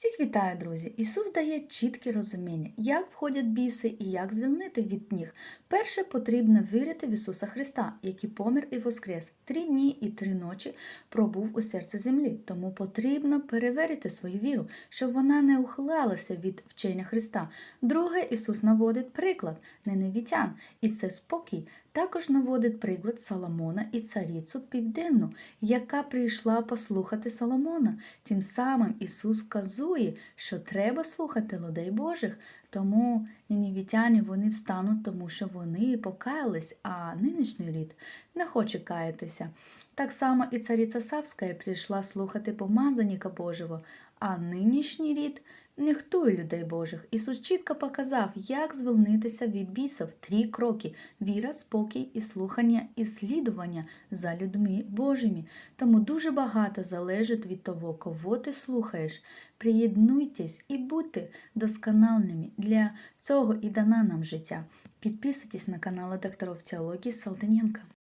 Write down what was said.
Всіх вітаю, друзі! Ісус дає чітке розуміння, як входять біси і як звільнити від них. Перше потрібно вірити в Ісуса Христа, який помер і воскрес. Три дні і три ночі пробув у серці землі. Тому потрібно перевірити свою віру, щоб вона не ухилялася від вчення Христа. Друге, Ісус наводить приклад неневітян, і це спокій. Також наводить приклад Соломона і царицю Південну, яка прийшла послухати Соломона. Тим самим Ісус вказує, що треба слухати людей Божих. Тому нінівітяні вони встануть, тому що вони покаялись, а нинішній рід не хоче каятися. Так само і цариця Савська прийшла слухати помазаніка Божого, а нинішній рід нехтує людей Божих. Ісус чітко показав, як звільнитися від бісів. Три кроки: віра, спокій і слухання і слідування за людьми Божими. Тому дуже багато залежить від того, кого ти слухаєш. Приєднуйтесь і будьте досконалими. Для цього і дана нам життя. Підписуйтесь на канал докторів теології Салтаненка.